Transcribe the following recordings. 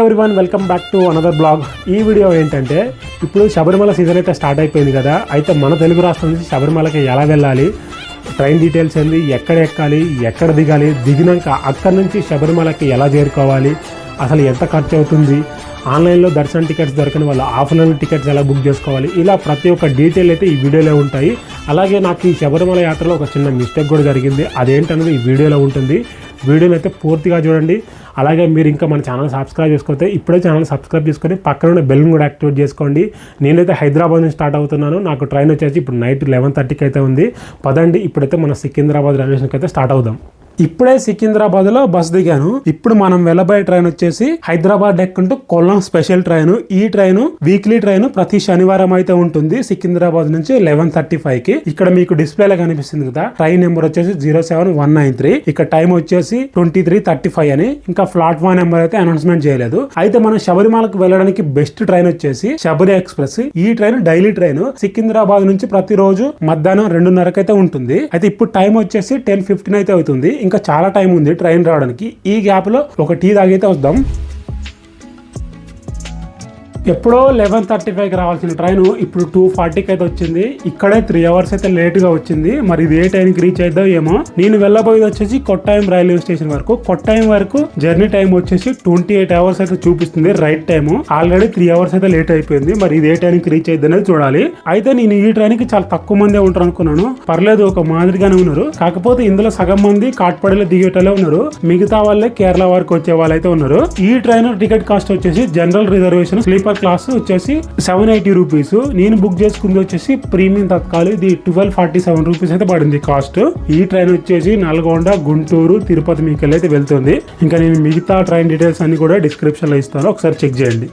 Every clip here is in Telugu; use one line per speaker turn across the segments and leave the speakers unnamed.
Everyone welcome back to another blog ఈ వీడియో ఏంటంటే ఇప్పుడు శబరిమల సీజన్ అయితే స్టార్ట్ అయిపోయింది కదా అయితే మన తెలుగు రాష్ట్రం నుంచి శబరిమలకి ఎలా వెళ్ళాలి ట్రైన్ డీటెయిల్స్ ఏంది ఎక్కడ ఎక్కాలి ఎక్కడ దిగాలి దిగినాక అక్కడి నుంచి శబరిమలకి ఎలా చేరుకోవాలి అసలు ఎంత ఖర్చు అవుతుంది ఆన్లైన్లో దర్శనం టికెట్స్ దొరకని వాళ్ళు ఆఫ్లైన్ టికెట్స్ ఎలా బుక్ చేసుకోవాలి ఇలా ప్రతి ఒక్క డీటెయిల్ అయితే ఈ వీడియోలో ఉంటాయి. అలాగే నాకు ఈ శబరిమల యాత్రలో ఒక చిన్న మిస్టేక్ కూడా జరిగింది. అదేంటనేది ఈ వీడియోలో ఉంటుంది. వీడియోని అయితే పూర్తిగా చూడండి. అలాగే మీరు ఇంకా మన ఛానల్ సబ్స్క్రైబ్ చేసుకోతే ఇప్పుడే ఛానల్ సబ్స్క్రైబ్ చేసుకొని పక్కన ఉన్న బెల్ కూడా యాక్టివేట్ చేసుకోండి. నేనైతే హైదరాబాద్ నుంచి స్టార్ట్ అవుతున్నాను. నాకు ట్రైన్ వచ్చేసి ఇప్పుడు నైట్ లెవెన్ థర్టీకి అయితే ఉంది. పదండి ఇప్పుడైతే మన సికింద్రాబాద్ రైల్వే స్టేషన్కి అయితే స్టార్ట్ అవుదాం. ఇప్పుడే సికింద్రాబాద్లో బస్ దిగాను. ఇప్పుడు మనం వెళ్ళబోయే ట్రైన్ వచ్చేసి హైదరాబాద్ ఎక్కుంటూ కొల్లం స్పెషల్ ట్రైన్. ఈ ట్రైన్ వీక్లీ ట్రైన్ ప్రతి శనివారం అయితే ఉంటుంది సికింద్రాబాద్ నుంచి లెవెన్ థర్టీ ఫైవ్కి ఇక్కడ మీకు డిస్ప్లేలో కనిపిస్తుంది కదా ట్రైన్ నెంబర్ వచ్చేసి zero seven one nine three. ఇక్కడ టైం వచ్చేసి ట్వంటీ త్రీ థర్టీ ఫైవ్ అని. ఇంకా ప్లాట్ఫామ్ నెంబర్ అయితే అనౌన్స్మెంట్ చేయలేదు. అయితే మనం శబరిమలకు వెళ్ళడానికి బెస్ట్ ట్రైన్ వచ్చేసి శబరి ఎక్స్ప్రెస్. ఈ ట్రైన్ డైలీ ట్రైన్. సికింద్రాబాద్ నుంచి ప్రతిరోజు మధ్యాహ్నం రెండున్నరకు అయితే ఉంటుంది. అయితే ఇప్పుడు టైం వచ్చేసి టెన్ ఫిఫ్టీన్ అయితే అవుతుంది. ఇంకా చాలా టైం ఉంది ట్రైన్ రావడానికి. ఈ గ్యాప్లో ఒక టీ తాగైతే వద్దాం. ఎప్పుడో లెవెన్ థర్టీ ఫైవ్కి రావాల్సిన ట్రైన్ ఇప్పుడు టూ ఫార్టీకి అయితే వచ్చింది. ఇక్కడే త్రీ అవర్స్ అయితే లేట్గా వచ్చింది. మరి ఇది ఏ టైంకి రీచ్ అయిద్దో ఏమో. నేను వెళ్ళబోయేది వచ్చేసి కొట్టాయం రైల్వే స్టేషన్ వరకు. కొట్టాయం వరకు జర్నీ టైం వచ్చేసి ట్వంటీ ఎయిట్ అవర్స్ అయితే చూపిస్తుంది right time already three hours అయితే లేట్ అయిపోయింది. మరి ఇది ఏ టైంకి రీచ్ అయింది అనేది చూడాలి. అయితే నేను ఈ ట్రైన్కి చాలా తక్కువ మందే ఉంటారు అనుకున్నాను. పర్లేదు ఒక మాదిరిగానే ఉన్నారు. కాకపోతే ఇందులో సగం మంది కాట్పడిలో దిగేటలే ఉన్నారు. మిగతా వాళ్ళే కేరళ వరకు వచ్చే వాళ్ళైతే ఉన్నారు. ఈ ట్రైన్ టికెట్ కాస్ట్ వచ్చేసి జనరల్ రిజర్వేషన్ స్లీపర్ క్లాస్ వచ్చేసి సెవెన్ ఎయిటీ రూపీస్ నేను బుక్ చేసుకుంది వచ్చేసి ప్రీమియం తత్కాలు. ఇది ట్వెల్వ్ ఫార్టీ సెవెన్ రూపీస్ అయితే పడింది కాస్ట్ ఈ ట్రైన్ వచ్చేసి నల్గొండ గుంటూరు తిరుపతి మీకెళ్ళి అయితే వెళ్తుంది. ఇంకా నేను మిగతా ట్రైన్ డీటెయిల్స్ అన్ని కూడా డిస్క్రిప్షన్లో ఇస్తాను. ఒకసారి చెక్ చేయండి.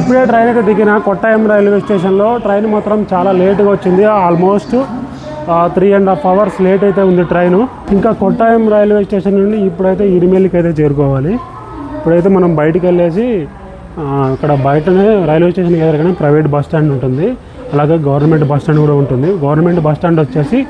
ఇప్పుడే ట్రైన్ అయితే దిగిన కొట్టాయం రైల్వే స్టేషన్లో ట్రైన్ మాత్రం చాలా లేట్గా వచ్చింది. Almost three and half hours late అయితే ఉంది ట్రైన్. ఇంకా కొట్టాయం రైల్వే స్టేషన్ నుండి ఇప్పుడైతే ఇరిమేలికి అయితే చేరుకోవాలి. ఇప్పుడైతే మనం బయటికి వెళ్ళేసి ఇక్కడ బయటనే రైల్వే స్టేషన్ ఎదురుగానే ప్రైవేట్ బస్ స్టాండ్ ఉంటుంది. అలాగే గవర్నమెంట్ బస్ స్టాండ్ కూడా ఉంటుంది. గవర్నమెంట్ బస్ స్టాండ్ వచ్చేసి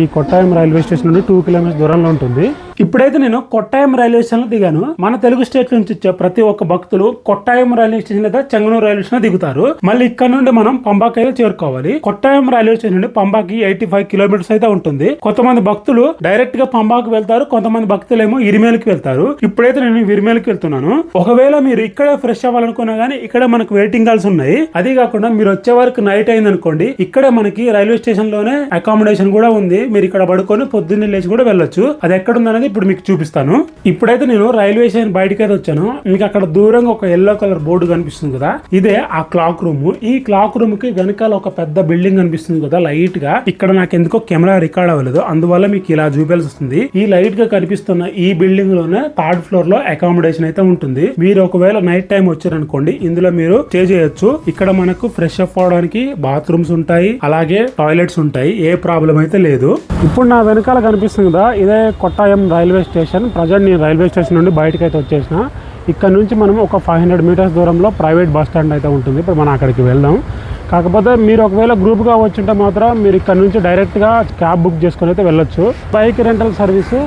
ఈ కొట్టాయం రైల్వే స్టేషన్ నుండి టూ కిలోమీటర్స్ దూరంలో ఉంటుంది. ఇప్పుడైతే నేను కొట్టాయం రైల్వే స్టేషన్లో దిగాను. మన తెలుగు స్టేట్ నుంచి వచ్చే ప్రతి ఒక్క భక్తులు కొట్టాయం రైల్వే స్టేషన్ లేదా చెంగనూరు రైల్వే స్టేషన్ దిగుతారు. మళ్ళీ ఇక్కడ నుండి మనం పంబాకి అయితే చేరుకోవాలి. కొట్టాయం రైల్వే స్టేషన్ నుండి పంబాకి ఎయిటీ ఫైవ్ కిలోమీటర్స్ అయితే ఉంటుంది. కొంతమంది భక్తులు డైరెక్ట్గా పంబాకి వెళ్తారు. కొంతమంది భక్తులు ఏమో ఇరిమేలకి వెళ్తారు. ఇప్పుడైతే నేను ఇరిమేలకి వెళ్తున్నాను. ఒకవేళ మీరు ఇక్కడే ఫ్రెష్ అవ్వాలనుకున్నా గానీ ఇక్కడ మనకు వెయిటింగ్ హాల్స్ ఉన్నాయి. అదే కాకుండా మీరు వచ్చే వరకు నైట్ అయింది అనుకోండి ఇక్కడే మనకి రైల్వే స్టేషన్లోనే అకామిడేషన్ కూడా ఉంది. మీరు ఇక్కడ పడుకొని పొద్దున్నే లేచి కూడా వెళ్ళొచ్చు. అది ఎక్కడ ఉందనేది ఇప్పుడు మీకు చూపిస్తాను. ఇప్పుడైతే నేను రైల్వే స్టేషన్ బయటకి వచ్చాను. మీకు అక్కడ దూరంగా ఒక ఎల్లో కలర్ బోర్డు కనిపిస్తుంది కదా. ఇదే ఆ క్లాక్ రూమ్ ఈ క్లాక్ రూమ్కి వెనకాల ఒక పెద్ద బిల్డింగ్ కనిపిస్తుంది కదా లైట్గా. ఇక్కడ నాకు ఎందుకో కెమెరా రికార్డ్ అవ్వలేదు. అందువల్ల మీకు ఇలా చూపాల్సి వస్తుంది. ఈ లైట్గా కనిపిస్తున్న ఈ బిల్డింగ్లోనే థర్డ్ ఫ్లోర్లో అకామిడేషన్ అయితే ఉంటుంది. మీరు ఒకవేళ నైట్ టైం వచ్చారనుకోండి ఇందులో మీరు స్టే చేయొచ్చు. ఇక్కడ మనకు ఫ్రెష్ అప్ అవడానికి బాత్రూమ్స్ ఉంటాయి. అలాగే టాయిలెట్స్ ఉంటాయి. ఏ ప్రాబ్లం అయితే లేదు. ఇప్పుడు నా వెనకాల కనిపిస్తుంది కదా ఇదే కొట్టాయం రైల్వే స్టేషన్ ప్రజెంట్ నేను రైల్వే స్టేషన్ నుండి బయటకు అయితే వచ్చేసిన. ఇక్కడ నుంచి మనం ఒక ఫైవ్ హండ్రెడ్ మీటర్స్ దూరంలో ప్రైవేట్ బస్ స్టాండ్ అయితే ఉంటుంది. ఇప్పుడు మనం అక్కడికి వెళ్దాం. కాకపోతే మీరు ఒకవేళ గ్రూప్గా వచ్చింటే మాత్రం మీరు ఇక్కడ నుంచి డైరెక్ట్గా క్యాబ్ బుక్ చేసుకొని అయితే వెళ్ళొచ్చు. బైక్ రెంటల్ సర్వీసు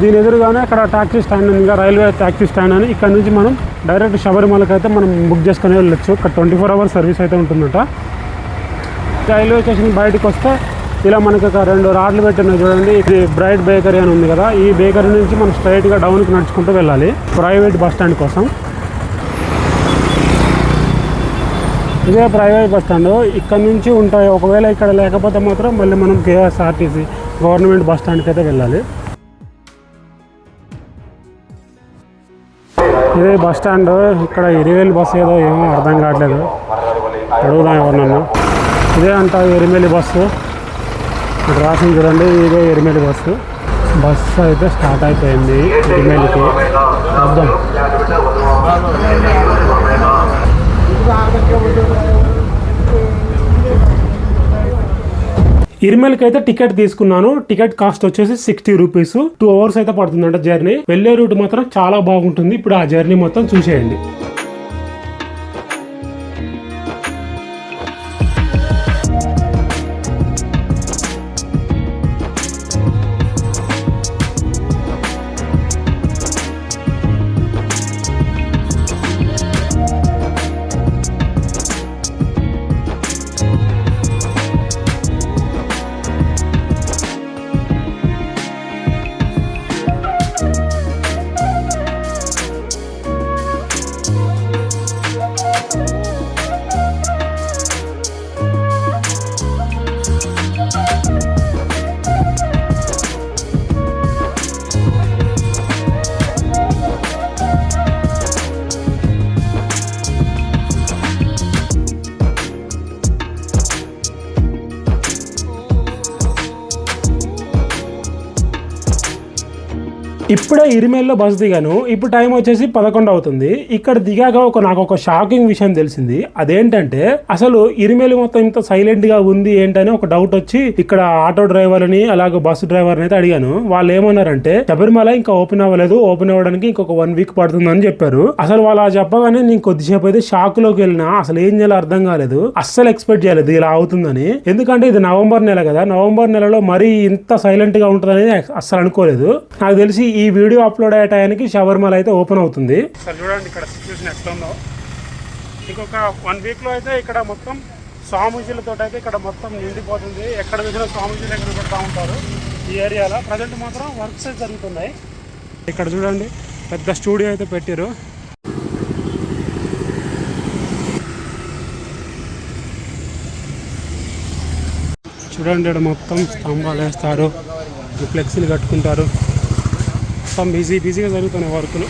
దీని ఎదురుగానే అక్కడ ట్యాక్సీ స్టాండ్ ఉంది ఇంకా రైల్వే ట్యాక్సీ స్టాండ్ అని ఇక్కడ నుంచి మనం డైరెక్ట్ శబరిమలకి అయితే మనం బుక్ చేసుకొని వెళ్ళొచ్చు. ఇక్కడ ట్వంటీ ఫోర్ అవర్స్ సర్వీస్ అయితే ఉంటుందట. రైల్వే స్టేషన్ బయటకు వస్తే ఇలా మనకి ఒక రెండు రాడ్లు పెట్టినాయి చూడండి. ఇది బ్రైట్ బేకరీ అని ఉంది కదా. ఈ బేకరీ నుంచి మనం స్ట్రైట్గా డౌన్కి నడుచుకుంటూ వెళ్ళాలి. ప్రైవేట్ బస్ స్టాండ్ కోసం. ఇదే ప్రైవేట్ బస్ స్టాండ్. ఇక్కడ నుంచి ఉంటాయి. ఒకవేళ ఇక్కడ లేకపోతే మాత్రం మళ్ళీ మనం కేఎస్ఆర్టీసీ గవర్నమెంట్ బస్ స్టాండ్కి అయితే వెళ్ళాలి. ఇదే బస్ స్టాండ్. ఇక్కడ ఇరివేల్ బస్ ఏదో ఏమో అర్థం కావట్లేదు. అడుగుదాం ఎవరినన్నా. ఇదే అంట ఎరిమేలి బస్సు. ఇక్కడ రాసింది చూడండి ఇదే ఎరిమేలి బస్సు. బస్సు అయితే స్టార్ట్ అయిపోయింది ఇటుమేలకి అర్థం ఇరిమేల్కి అయితే టికెట్ తీసుకున్నాను. టికెట్ కాస్ట్ వచ్చేసి సిక్స్టీ రూపీస్. టూ అవర్స్ అయితే పడుతుందంట జర్నీ. వెళ్ళే రూట్ మాత్రం చాలా బాగుంటుంది. ఇప్పుడు ఆ జర్నీ మొత్తం చూసేయండి. ఇప్పుడే ఇరిమేల్లో బస్ దిగాను. ఇప్పుడు టైం వచ్చేసి పదకొండు అవుతుంది. ఇక్కడ దిగాక ఒక నాకు ఒక షాకింగ్ విషయం తెలిసింది. అదేంటంటే అసలు ఇరిమేలు మొత్తం ఇంత సైలెంట్గా ఉంది ఏంటని ఒక డౌట్ వచ్చి ఇక్కడ ఆటో డ్రైవర్ని అలాగే బస్సు డ్రైవర్ని అయితే అడిగాను. వాళ్ళు ఏమన్నారంటే శబరిమల ఇంకా ఓపెన్ అవ్వలేదు. ఓపెన్ అవ్వడానికి ఇంకొక వన్ వీక్ పడుతుందని చెప్పారు. అసలు వాళ్ళు అలా చెప్పగానే నేను కొద్దిసేపు అయితే షాక్లోకి వెళ్ళినా. అసలు ఏం చేయాలో అర్థం కాలేదు. అస్సలు ఎక్స్పెక్ట్ చేయలేదు ఇలా అవుతుందని. ఎందుకంటే ఇది నవంబర్ నెల కదా. నవంబర్ నెలలో మరీ ఇంత సైలెంట్గా ఉంటుందని అస్సలు అనుకోలేదు. నాకు తెలిసి ఈ వీడియో అప్లోడ్ అయ్యే టైంకి షవర్మల్ అయితే ఓపెన్ అవుతుంది. సార్ చూడండి ఇక్కడ సిచ్యువేషన్ ఎట్లా ఉందో. ఇంకొక వన్ వీక్లో అయితే ఇక్కడ మొత్తం స్వామీజీలతో అయితే ఇక్కడ మొత్తం నిండిపోతుంది. ఎక్కడ చూసినా స్వామీజీలు ఎక్కడ పెడతా ఉంటారు ఈ ఏరియాలో. ప్రజెంట్ మాత్రం వర్క్స్ అయితే జరుగుతున్నాయి. ఇక్కడ చూడండి పెద్ద స్టూడియో అయితే పెట్టారు. చూడండి ఇక్కడ మొత్తం స్తంభాలు వేస్తారు. ఫ్లెక్సీలు కట్టుకుంటారు. మొత్తం బిజీ బిజీగా జరుగుతున్నాయి వర్కులు.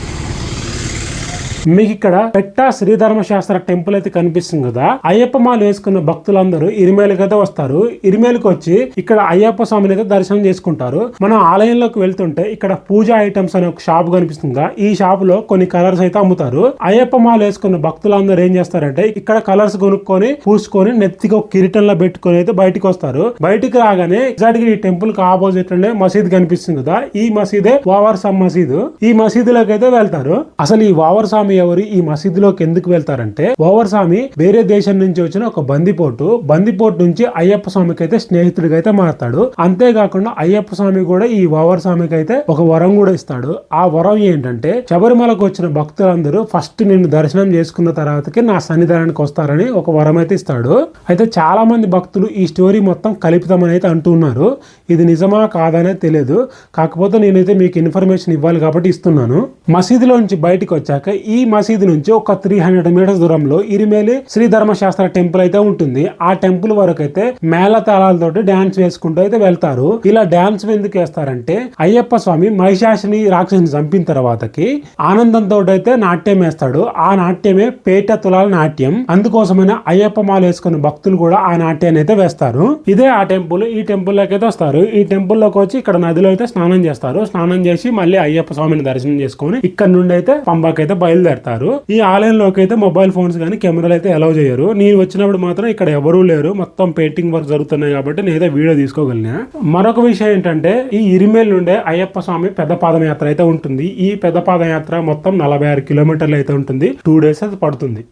మీకు ఇక్కడ పెట్ట శ్రీధర్మ శాస్త్ర టెంపుల్ అయితే కనిపిస్తుంది కదా. అయ్యప్ప మాలు వేసుకున్న భక్తులందరూ ఇరిమేలకు అయితే వస్తారు. ఇరిమేలకు వచ్చి ఇక్కడ అయ్యప్ప స్వామిని అయితే దర్శనం చేసుకుంటారు. మనం ఆలయంలోకి వెళ్తుంటే ఇక్కడ పూజా ఐటమ్స్ అనే ఒక షాప్ కనిపిస్తుంది ఈ షాప్లో కొన్ని కలర్స్ అయితే అమ్ముతారు. అయ్యప్ప మాలు వేసుకున్న భక్తులందరూ ఏం చేస్తారంటే ఇక్కడ కలర్స్ కొనుక్కొని పూసుకొని నెత్తికి ఒక కిరీటంలో పెట్టుకొని అయితే బయటకు వస్తారు. బయటికి రాగానే ఎగ్జాక్ట్గా ఈ టెంపుల్కి ఆపోజిట్లోనే మసీద్ కనిపిస్తుంది కదా. ఈ మసీదే వావర్ సమ్ మసీదు. ఈ మసీదులోకి అయితే వెళ్తారు. అసలు ఈ వావర్ స్వామి ఎవరు ఈ మసీదులోకి ఎందుకు వెళ్తారంటే ఓవర్ స్వామి వేరే దేశం నుంచి వచ్చిన ఒక బందిపోటు బందిపోటు నుంచి అయ్యప్ప స్వామికి అయితే స్నేహితుడిగా అయితే మారతాడు. అంతేకాకుండా అయ్యప్ప స్వామి కూడా ఈ ఓవర్ స్వామికి అయితే ఒక వరం కూడా ఇస్తాడు. ఆ వరం ఏంటంటే శబరిమలకు వచ్చిన భక్తులందరూ ఫస్ట్ నిన్ను దర్శనం చేసుకున్న తర్వాతకి నా సన్నిధానానికి వస్తారని ఒక వరం అయితే ఇస్తాడు. అయితే చాలా మంది భక్తులు ఈ స్టోరీ మొత్తం కల్పితమని అయితే అంటున్నారు ఇది నిజమా కాదనే తెలియదు. కాకపోతే నేనైతే మీకు ఇన్ఫర్మేషన్ ఇవ్వాలి కాబట్టి ఇస్తున్నాను. మసీదులో నుంచి బయటకు వచ్చాక ఈ మసీదు నుంచి ఒక త్రీ హండ్రెడ్ మీటర్స్ దూరంలో ఇరిమేలి శ్రీ ధర్మశాస్త్ర టెంపుల్ అయితే ఉంటుంది. ఆ టెంపుల్ వరకు అయితే మేళ తాళాలతోటి డాన్స్ వేసుకుంటూ అయితే వెళ్తారు. ఇలా డాన్స్ ఎందుకు వేస్తారంటే అయ్యప్ప స్వామి మహిషాసుని రాక్షసుని చంపిన తర్వాతకి ఆనందంతో అయితే నాట్యం వేస్తాడు. ఆ నాట్యమే పేట తులాల నాట్యం. అందుకోసమైన అయ్యప్ప మాల వేసుకున్న భక్తులు కూడా ఆ నాట్యాన్ని అయితే వేస్తారు. ఇదే ఆ టెంపుల్. ఈ టెంపుల్లోకి అయితే వస్తారు. ఈ టెంపుల్లోకి వచ్చి ఇక్కడ నదిలో అయితే స్నానం చేస్తారు. స్నానం చేసి మళ్ళీ అయ్యప్ప స్వామిని దర్శనం చేసుకొని ఇక్కడ నుండి అయితే పంబాకి అయితే బయలుదేరతారు. ఈ ఆలయంలోకి అయితే మొబైల్ ఫోన్స్ కానీ కెమెరాలు అయితే అలౌ చేయరు. నేను వచ్చినప్పుడు మాత్రం ఇక్కడ ఎవరూ లేరు. మొత్తం పెయింటింగ్ వర్క్ జరుగుతున్నాయి కాబట్టి నేనైతే వీడియో తీసుకోగలినా మరొక విషయం ఏంటంటే ఈ ఇరిమేల్ నుండే అయ్యప్ప స్వామి పెద్ద పాదయాత్ర అయితే ఉంటుంది. ఈ పెద్ద పాదయాత్ర మొత్తం నలభై ఆరు కిలోమీటర్లు అయితే ఉంటుంది. టూ డేస్ అయితే పడుతుంది.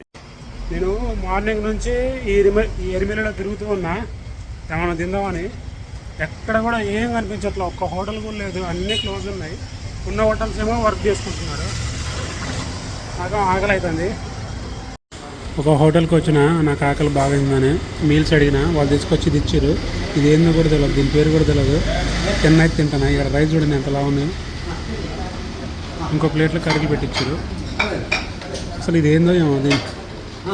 నేను మార్నింగ్ నుంచి ఈ ఎరిమె ఈ ఎరిమెలలో తిరుగుతూ ఉన్నా. ఏమైనా తిందామని? ఎక్కడ కూడా ఏం కనిపించట్లేదు ఒక్క హోటల్ కూడా లేదు. అన్నీ క్లోజ్ ఉన్నాయి. ఉన్న హోటల్స్ ఏమో వర్క్ చేసుకుంటున్నారు. నాకు ఆకలి అవుతుంది ఒక హోటల్కి వచ్చిన నాకు ఆకలి బాగైందని మీల్స్ అడిగిన వాళ్ళు తీసుకొచ్చి ఇది ఇచ్చారు. ఇది ఏందో కూడా తెలియదు దీని పేరు కూడా తెలియదు తిన్న అయితే తింటాను? ఇక్కడ రైస్ చూడండి ఎంతలా ఉన్నాయి ఇంకో ప్లేట్లో కర్రీలు పెట్టించారు అసలు ఇది ఏందో ఏమో దీనికి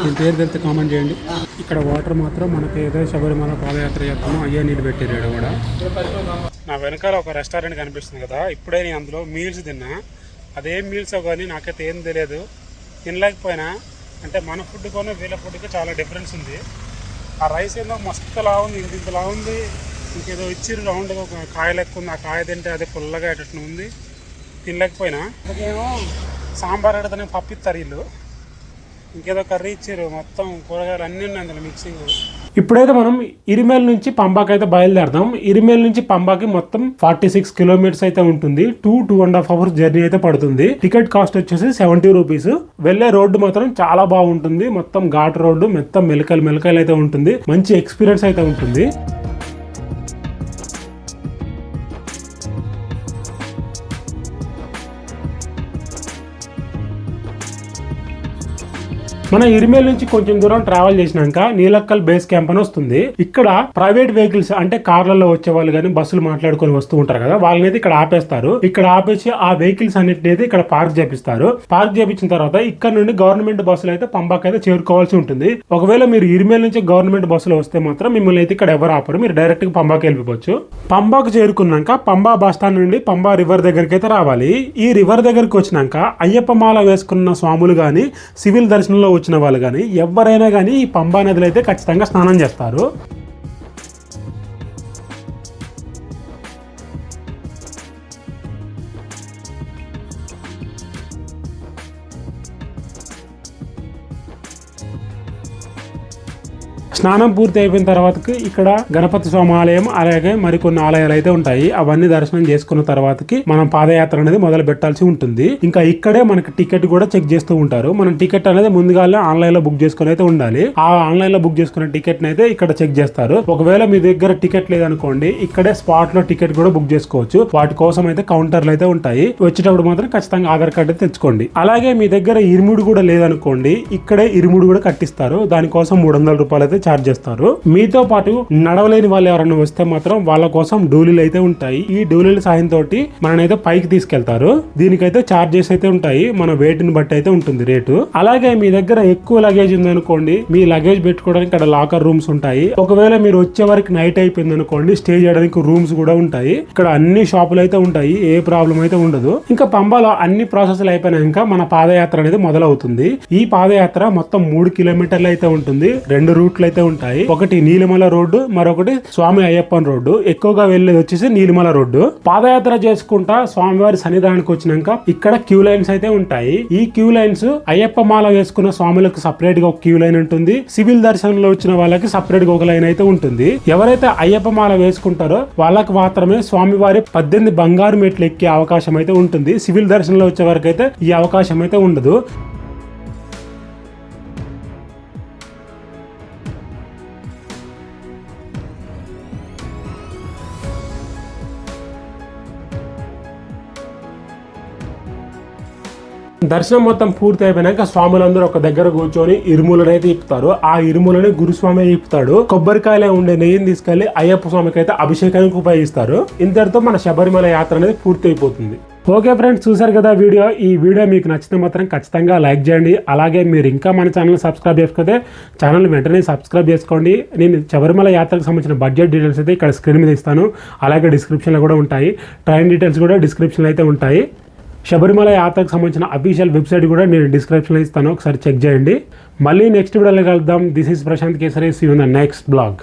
దీని పేరు తెలిస్తే కామెంట్ చేయండి. ఇక్కడ వాటర్ మాత్రం మనకి ఏదో శబరిమల పాదయాత్ర చేస్తామో అయ్యే నీళ్ళు పెట్టారు కూడా. నా వెనకాల ఒక రెస్టారెంట్ కనిపిస్తుంది కదా ఇప్పుడే నేను అందులో మీల్స్ తిన్నా. అదేం మీల్స్ కానీ నాకైతే ఏం తెలియదు. తినలేకపోయినా అంటే మన ఫుడ్ కానీ వీళ్ళ ఫుడ్కి చాలా డిఫరెన్స్ ఉంది. ఆ రైస్ ఏందో మస్తులా ఉంది ఇంత ఉంది. ఇంకేదో ఇచ్చిర్రు రౌండ్గా ఒక కాయ లెక్క ఉంది. ఆ కాయ తింటే అదే పుల్లగా ఎట్టు ఉంది. తినలేకపోయినా. ఇంకేమో సాంబార్ ఆడితేనే పప్పు ఇస్తారు వీళ్ళు. ఇంకేదో కర్రీ ఇచ్చారు. మొత్తం కూరగాయలు అన్నీ ఉన్నాయి అందులో మిక్సింగ్ ఇప్పుడైతే మనం ఇరిమేల్ నుంచి పంబాకి అయితే బయలుదేరదాం. ఇరిమేల్ నుంచి పంబాకి మొత్తం ఫార్టీ సిక్స్ కిలోమీటర్స్ అయితే ఉంటుంది. Two two and half hours journey అయితే పడుతుంది. టికెట్ కాస్ట్ వచ్చేసి సెవెంటీ రూపీస్. వెళ్ళే రోడ్డు మాత్రం చాలా బాగుంటుంది. మొత్తం ఘాట్ రోడ్డు మొత్తం మెలకలు మెలకలు అయితే ఉంటుంది. మంచి ఎక్స్పీరియన్స్ అయితే ఉంటుంది. మన ఇరిమేల్ నుంచి కొంచెం దూరం ట్రావెల్ చేసినాక నీలక్కల్ బేస్ క్యాంప్ అని వస్తుంది. ఇక్కడ ప్రైవేట్ వెహికల్స్ అంటే కార్లలో వచ్చే వాళ్ళు కానీ బస్సులు మాట్లాడుకొని వస్తూ ఉంటారు కదా వాళ్ళని అయితే ఇక్కడ ఆపేస్తారు. ఇక్కడ ఆపేసి ఆ వెహికల్స్ అన్నిటిని అయితే ఇక్కడ పార్క్ చేపిస్తారు. పార్క్ చేపించిన తర్వాత ఇక్కడ నుండి గవర్నమెంట్ బస్సులు అయితే పంబాక్ అయితే చేరుకోవాల్సి ఉంటుంది. ఒకవేళ మీరు ఇరిమేల్ నుంచి గవర్నమెంట్ బస్సులు వస్తే మాత్రం మిమ్మల్ని అయితే ఇక్కడ ఎవరు ఆపరు. మీరు డైరెక్ట్గా పంబాకి వెళ్ళిపోవచ్చు. పంబాకు చేరుకున్నాక పంబా బస్ స్టాండ్ నుండి పంబా రివర్ దగ్గరికి అయితే రావాలి. ఈ రివర్ దగ్గరికి వచ్చినాక అయ్యప్ప మాల వేసుకున్న స్వాములు కానీ సివిల్ దర్శనంలో వచ్చిన వాళ్ళు కానీ ఎవరైనా కానీ ఈ పంబా నదిలో అయితే ఖచ్చితంగా స్నానం చేస్తారు. స్నానం పూర్తి అయిపోయిన తర్వాతకి ఇక్కడ గణపతి స్వామి ఆలయం అలాగే మరికొన్ని ఆలయాలు అయితే ఉంటాయి. అవన్నీ దర్శనం చేసుకున్న తర్వాతకి మనం పాదయాత్ర అనేది మొదలు పెట్టాల్సి ఉంటుంది. ఇంకా ఇక్కడే మనకి టికెట్ కూడా చెక్ చేస్తూ ఉంటారు. మనం టికెట్ అనేది ముందుగానే ఆన్లైన్లో బుక్ చేసుకుని అయితే ఉండాలి. ఆ ఆన్లైన్లో బుక్ చేసుకున్న టికెట్ అయితే ఇక్కడ చెక్ చేస్తారు. ఒకవేళ మీ దగ్గర టికెట్ లేదనుకోండి ఇక్కడే స్పాట్లో టికెట్ కూడా బుక్ చేసుకోవచ్చు. వాటి కోసం అయితే కౌంటర్లు అయితే ఉంటాయి. వచ్చేటప్పుడు మాత్రం ఖచ్చితంగా ఆధార్ కార్డు తెచ్చుకోండి. అలాగే మీ దగ్గర ఇరుముడు కూడా లేదనుకోండి ఇక్కడే ఇరుముడు కూడా కట్టిస్తారు. దానికోసం మూడు వందల రూపాయలు అయితే ఛార్జ్ చేస్తారు. మీతో పాటు నడవలేని వాళ్ళు ఎవరైనా వస్తే మాత్రం వాళ్ళ కోసం డూలీలు అయితే ఉంటాయి. ఈ డూలీల సాయంతో మననైతే పైకి తీసుకెళ్తారు. దీనికైతే ఛార్జెస్ అయితే ఉంటాయి. మన వెయిట్ని బట్టి అయితే ఉంటుంది రేటు. అలాగే మీ దగ్గర ఎక్కువ లగేజ్ ఉందనుకోండి మీ లగేజ్ పెట్టుకోవడానికి ఇక్కడ లాకర్ రూమ్స్ ఉంటాయి. ఒకవేళ మీరు వచ్చే వరకు నైట్ అయిపోయింది అనుకోండి స్టే చేయడానికి రూమ్స్ కూడా ఉంటాయి. ఇక్కడ అన్ని షాపులు అయితే ఉంటాయి. ఏ ప్రాబ్లం అయితే ఉండదు. ఇంకా పంబాలో అన్ని ప్రాసెస్లు అయిపోయినాక మన పాదయాత్ర అనేది మొదలవుతుంది. ఈ పాదయాత్ర మొత్తం మూడు కిలోమీటర్లు అయితే ఉంటుంది. రెండు రూట్లు అయితే ఉంటాయి ఒకటి నీలిమల రోడ్డు మరొకటి స్వామి అయ్యప్పన్ రోడ్డు. ఎక్కువగా వెళ్ళేది వచ్చేసి నీలిమల రోడ్డు. పాదయాత్ర చేసుకుంటా స్వామివారి సన్నిధానానికి వచ్చినాక ఇక్కడ క్యూ లైన్స్ అయితే ఉంటాయి. ఈ క్యూ లైన్స్ అయ్యప్ప మాల వేసుకున్న స్వాములకు సపరేట్గా ఒక క్యూ లైన్ ఉంటుంది. సివిల్ దర్శనంలో వచ్చిన వాళ్ళకి సపరేట్గా ఒక లైన్ అయితే ఉంటుంది. ఎవరైతే అయ్యప్ప మాల వేసుకుంటారో వాళ్ళకి మాత్రమే స్వామివారి పద్దెనిమిది బంగారు మెట్లు ఎక్కే అవకాశం అయితే ఉంటుంది. సివిల్ దర్శనంలో వచ్చే వరకు అయితే ఈ అవకాశం అయితే ఉండదు. దర్శనం మొత్తం పూర్తి అయిపోయినాక స్వాములందరూ ఒక దగ్గర కూర్చొని ఇరుములనైతే ఇప్పుతారు. ఆ ఇరుములని గురుస్వామి ఇప్పుతాడు. కొబ్బరికాయలే ఉండే నెయ్యిని తీసుకెళ్ళి అయ్యప్ప స్వామికి అయితే అభిషేకానికి ఉపయోగిస్తారు. ఇంతటితో మన శబరిమల యాత్ర అనేది పూర్తి అయిపోతుంది ఓకే ఫ్రెండ్స్ చూసారు కదా వీడియో? ఈ వీడియో మీకు నచ్చితే మాత్రం ఖచ్చితంగా లైక్ చేయండి. అలాగే మీరు ఇంకా మన ఛానల్ సబ్స్క్రైబ్ చేసుకోతే ఛానల్ వెంటనే సబ్స్క్రైబ్ చేసుకోండి. నేను శబరిమల యాత్రకు సంబంధించిన బడ్జెట్ డీటెయిల్స్ అయితే ఇక్కడ స్క్రీన్ మీద ఇస్తాను. అలాగే డిస్క్రిప్షన్లో కూడా ఉంటాయి. ట్రైన్ డీటెయిల్స్ కూడా డిస్క్రిప్షన్లో అయితే ఉంటాయి. శబరిమల యాత్రకు సంబంధించిన అఫీషియల్ వెబ్సైట్ కూడా నేను డిస్క్రిప్షన్లో ఇస్తాను. ఒకసారి చెక్ చేయండి. మళ్ళీ నెక్స్ట్ వీడియోలో కలుద్దాం. This is Prashanth Kesari see the next blog